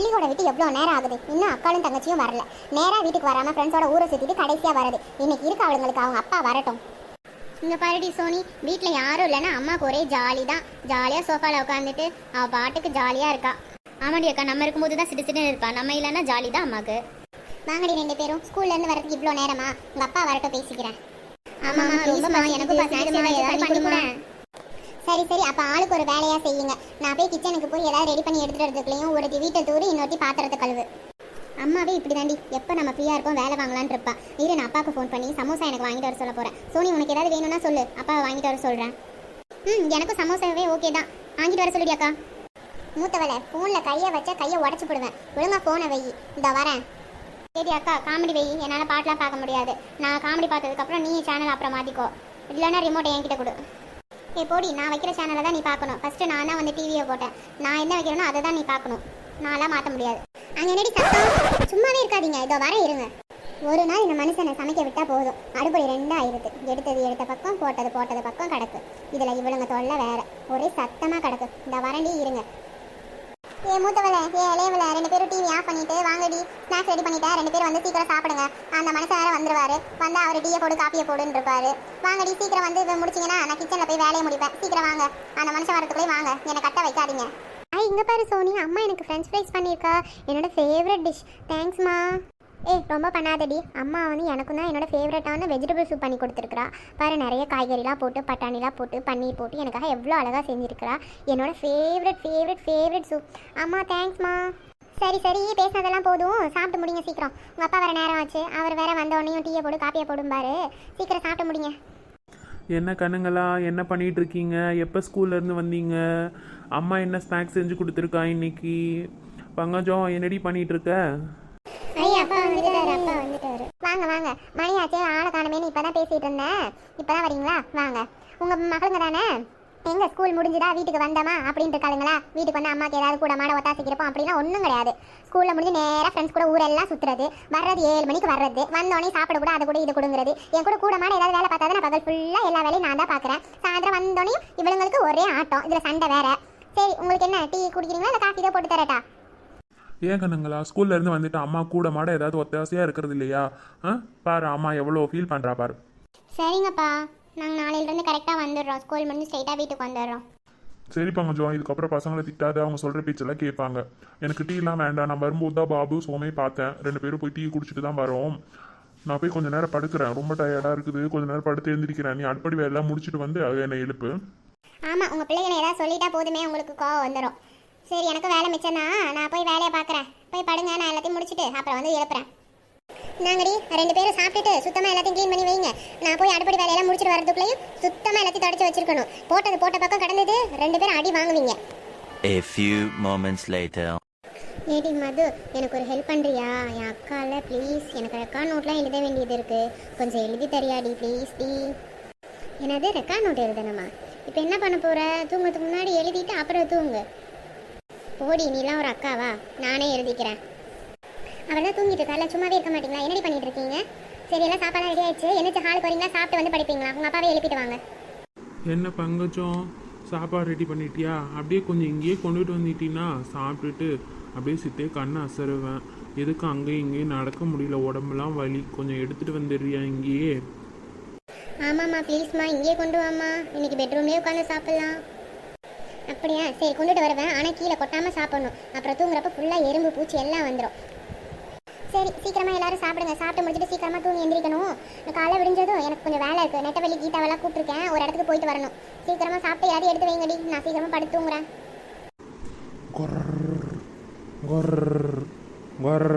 வீட்டோட விட்டு எவ்வளோ நேரம் ஆகுது? இன்னும் அக்காலும் தங்கச்சியும் வரல. நேராக வீட்டுக்கு வராமல் ஃப்ரெண்ட்ஸோட ஊரை சுற்றிட்டு கடைசியாக வருது இன்னைக்கு இருக்கு அவளுங்களுக்கு அவங்க அப்பா வரட்டும். இங்க பாருடி சோனி வீட்டில் யாரும் இல்லைன்னா அம்மாவுக்கு ஒரே ஜாலி தான். ஜாலியாக சோஃபாவில் உட்காந்துட்டு அவள் பாட்டுக்கு ஜாலியாக இருக்கா. ஆமாடி அக்கா நம்ம இருக்கும்போது தான் சிட்டு சிட்டுன்னு இருப்பா. நம்ம இல்லைன்னா ஜாலி தான் அம்மாக்கு. வாங்கடி ரெண்டு பேரும். ஸ்கூல்ல இருந்து வரதுக்கு இவ்வளோ நேரமா? உங்க அப்பா வரட்டும் பேசிக்கிறேன். ஆமாம்மா, ரொம்பம்மா, எனக்கும் பசிக்குதும்மா, ஏதாவது பண்ணி கொடுங்க. சரி சரி அப்ப ஆளுக்கு ஒரு வேலையா செய்யுங்க. நான் போய் கிச்சனுக்கு போய் ஏதாவது ரெடி பண்ணி எடுத்துட்டு வரதுக்குள்ளேயும் ஒருத்தி வீட்டை தூரி இன்னொருத்தி பாத்திரத்தை கழுவு. அம்மாவே இப்படி தாண்டி எப்போ நம்ம ஃப்ரீயாக இருக்கோம் வேலை வாங்கலான்னு இருப்பா. இரு நான் அப்பாவுக்கு ஃபோன் பண்ணி சமோசா எனக்கு வாங்கிட்டு வர சொல்ல போகிறேன் சோனி உனக்கு ஏதாவது வேணும்னா சொல்லு. அப்பாவை வாங்கிட்டு வர சொல்கிறேன் ம் எனக்கும் சமோசாவே ஓகே தான். வாங்கிட்டு வர சொல்லுடி அக்கா. மூத்தவளை ஃபோனில் கையை வச்சா கையை உடச்சி போடுவேன். ஒழுங்காக ஃபோனை வை. இந்த வரேன். சரி அக்கா காமெடி வை. என்னால் பாட்டெலாம் பார்க்க முடியாது. நான் காமெடி பார்த்ததுக்கப்புறம் நீ சேனல் அப்புறம் மாற்றிக்கோ இல்லைன்னா ரிமோட்டை என்கிட்ட கொடு. ஏ போடி. நான் வைக்கிற சேனலை தான் நீ பார்க்கணும். ஃபஸ்ட்டு நான் தான் வந்து டிவியை போட்டேன். நான் என்ன வைக்கிறேனோ அதை தான் நீ பார்க்கணும். நான்லாம் மாற்ற முடியாது. அங்கே என்னடி சத்தம்? சும்மாவே இருக்காதீங்க. இதோ வர இருங்க. ஒரு நாள் இந்த மனுஷனை சமைக்க விட்டா போதும். அடுப்படி ரெண்டாக ஆயிடுது எடுத்தது எடுத்த பக்கம் போட்டது போட்டது பக்கம் கிடக்கு. இதில் இவளுங்க தொல்லை வேற. ஒரே சத்தமாக கிடக்கு. இந்த வரண்டி இருங்க. ஏ மூத்தவள. ஏ இளையவள. ரெண்டு பேரும் டிவி ஆஃப் பண்ணிட்டு வாங்கடி. ஸ்நாக்ஸ் ரெடி பண்ணிட்டேன். ரெண்டு பேரும் வந்து சீக்கிரம் சாப்பிடுங்க. அந்த மனசார வந்துருவாரு. வந்து அவர் டீயை போடு காப்பியை போடுன்னு இருப்பாரு. வாங்கடி சீக்கிரம் வந்து இதை முடிச்சிங்கன்னா நான் கிச்சனில் போய் வேலையை முடிப்பேன். சீக்கிரம் வாங்க. அந்த மனுஷன் வரத்துக்குள்ளே வாங்க. என்னை கட்ட வைக்காதீங்க. ஐ இங்கே பாரு சோனி. அம்மா எனக்கு ஃப்ரெஞ்ச் ஃப்ரைஸ் பண்ணியிருக்கா என்னோட ஃபேவரட் டிஷ் தேங்க்ஸ்மா ஏய் ரொம்ப பண்ணாதடி. அம்மா வந்து எனக்கும் தான் என்னோட ஃபேவரட்டான வெஜிடபிள் சூப் பண்ணி கொடுத்துருக்குறா. பாரு நிறைய காய்கறிலாம் போட்டு பட்டாணிலாம் போட்டு பன்னீர் போட்டு எனக்காக எவ்வளோ அழகாக செஞ்சுருக்கிறா. என்னோட ஃபேவரட் ஃபேவரட் ஃபேவரட் சூப் அம்மா தேங்க்ஸ்மா சரி சரி பேசினதெல்லாம் போதும். சாப்பிட்டு முடிங்க சீக்கிரம். உங்கள் அப்பா வேறு நேரம் ஆச்சு. அவர் வேற வந்த உடனே டீயை போடு காப்பியை போடும்பாரு சீக்கிரம் சாப்பிட்டு முடிங்க. என்ன கண்ணுங்களா? என்ன பண்ணிட்டு இருக்கீங்க? எப்போ ஸ்கூல்லேருந்து வந்தீங்க? அம்மா என்ன ஸ்நாக்ஸ் செஞ்சு கொடுத்துருக்கா இன்னைக்கு? பங்கஜம் என்னடி பண்ணிட்டு இருக்க? வந்துட்டாரு அப்பா வந்துட்டாரு. வாங்க வாங்க. மணியாச்சே ஆளை காணமேனு இப்பதான் பேசிட்டு இருந்தேன். இப்பதான் வரீங்களா? வாங்க. உங்க மகளுங்க தானே? எங்க ஸ்கூல் முடிஞ்சுதா? வீட்டுக்கு வந்தமா? அப்படின்னு இருக்காளுங்களா? வீட்டுக்கு வந்து அம்மாக்கு ஏதாவது கூட மாட ஒத்தாசிக்கிறப்போம் அப்படின்னா ஒன்றும் கிடையாது. ஸ்கூலில் முடிஞ்சு நேராக ஃப்ரெண்ட்ஸ் கூட ஊரெல்லாம் சுற்றுறது வர்றது ஏழு மணிக்கு வர்றது. வந்தோடனே சாப்பிட கூட அதை கூட இது கொடுங்கிறது. என் கூட கூட மாட ஏதாவது வேலை பார்த்தா நான் பகல் ஃபுல்லாக எல்லா வேலையும் நான் தான் பார்க்குறேன். சாயந்தரம் வந்தோடனே இவளுங்களுக்கு ஒரே ஆட்டம். இதில் சண்டை வேற. சரி உங்களுக்கு என்ன? டீ குடிக்கிறீங்களா? இல்லை காஃபி தான் போட்டு தரட்டா? ஏன் கண்ணுங்களா ஸ்கூல்லேருந்து வந்துட்டு அம்மா கூட மாட ஏதாவது ஒத்தாசையாக இருக்கிறது இல்லையா? ஆ? பாரு அம்மா எவ்வளோ ஃபீல் பண்ணுறா பாரு. சரிங்கப்பா. நாங்கள் நாளையிலேருந்து கரெக்டாக வந்துடுறோம். ஸ்கூல் முடிஞ்சு ஸ்ட்ரைட்டாக வீட்டுக்கு வந்துடுறோம். சரி பங்கஜம் இதுக்கப்புறம் பசங்களை திட்டாத அவங்க சொல்கிற பேச்செல்லாம் கேட்பாங்க. எனக்கு டீலாம் வேண்டாம். நான் வரும்போது தான் பாபு சோமே பார்த்தேன். ரெண்டு பேரும் போய் டீ குடிச்சிட்டு தான் வரோம். நான் போய் கொஞ்ச நேரம் படுக்கிறேன். ரொம்ப டயர்டாக இருக்குது. கொஞ்ச நேரம் படுத்து எழுந்திரிக்கிறேன். நீ அடுப்படி வேலைலாம் முடிச்சிட்டு வந்து அது என்னை எழுப்பு. ஆமாம் உங்கள் பிள்ளைகளை ஏதாவது சொல்லிட்டா போதுமே உங்களுக்கு கோவம் வந்துடும் சரி எனக்கு வேலை மிச்சம் தான் நான் போய் வேலையை பார்க்குறேன். போய் படுங்க நான் எல்லாத்தையும் முடிச்சிட்டு அப்புறம் வந்து எழுப்புறேன். நாங்கடி ரெண்டு பேரும் சாப்பிட்டுட்டு சுத்தமாக எல்லாத்தையும் க்ளீன் பண்ணி வைங்க. நான் போய் அடுப்படி வேலையெல்லாம் முடிச்சிட்டு வரதுக்குள்ளேயும் சுத்தமாக எல்லாத்தையும் தொடச்சி வச்சிருக்கணும். போட்டது போட்ட பக்கம் கடந்தது ரெண்டு பேரும் அடி வாங்குவீங்க. A few moments later. ஏடி மது எனக்கு ஒரு ஹெல்ப் பண்ணுறியா என் அக்கால ப்ளீஸ் எனக்கு ரெக்கார்ட் நோட்லாம் எழுத வேண்டியது இருக்கு. கொஞ்சம் எழுதி தரியாடி ப்ளீஸ் டி. என்னது ரெக்கார்ட் நோட் எழுதணுமா? இப்போ என்ன பண்ண போற? தூங்கத்துக்கு முன்னாடி எழுதிட்டு அப்புறம் தூங்கு. போடி நீலாம் ஒரு அக்காவா? நானே எழுதிக்கிறேன். அவள் தூங்கிட்டு இருக்கால சும்மாவே இருக்க மாட்டீங்களா? என்னடி பண்ணிட்டு இருக்கீங்க சரி எல்லாம் சாப்பாடு ரெடி ஆயிடுச்சு. என்னச்சு ஹாலுக்கு வரீங்களா சாப்பிட்டு வந்து படிப்பீங்களா? உங்கள் அப்பாவே எழுப்பிட்டு வாங்க. என்ன பங்கஜம்? சாப்பாடு ரெடி பண்ணிட்டியா? அப்படியே கொஞ்சம் இங்கேயே கொண்டுட்டு வந்துட்டீன்னா சாப்பிட்டுட்டு அப்படியே சித்தே கண்ணை அசருவேன். எதுக்கு அங்கேயும் இங்கேயும் நடக்க முடியல? உடம்புலாம் வலி. கொஞ்சம் எடுத்துட்டு வந்துடுறியா இங்கேயே? ஆமாம்மா ப்ளீஸ்மா இங்கேயே கொண்டு வாம்மா. இன்னைக்கு பெட்ரூம்லேயே உட்காந்து சாப்பிட்லாம். அப்படியா? சரி கொண்டுட்டு வருவேன். ஆனால் கீழே கொட்டாமல் சாப்பிடணும். அப்புறம் தூங்குறப்ப ஃபுல்லாக எறும்பு பூச்சி எல்லாம் வந்துடும் சரி சீக்கிரமாக எல்லாரும் சாப்பிடுங்க. சாப்பிட்டு முடிச்சுட்டு சீக்கிரமாக தூங்கி எந்திரிக்கணும். காலை விடிஞ்சதும் எனக்கு கொஞ்சம் வேலை இருக்குது நெட்டவெளி கீதாவெல்லாம் கூப்பிட்டுருக்கேன். ஒரு இடத்துக்கு போயிட்டு வரணும். சீக்கிரமாக சாப்பிட்டு யாரையும் எடுத்து வைங்கடி. நான் சீக்கிரமாக படுத்து தூங்குறேன். கொர் கொர் கொர்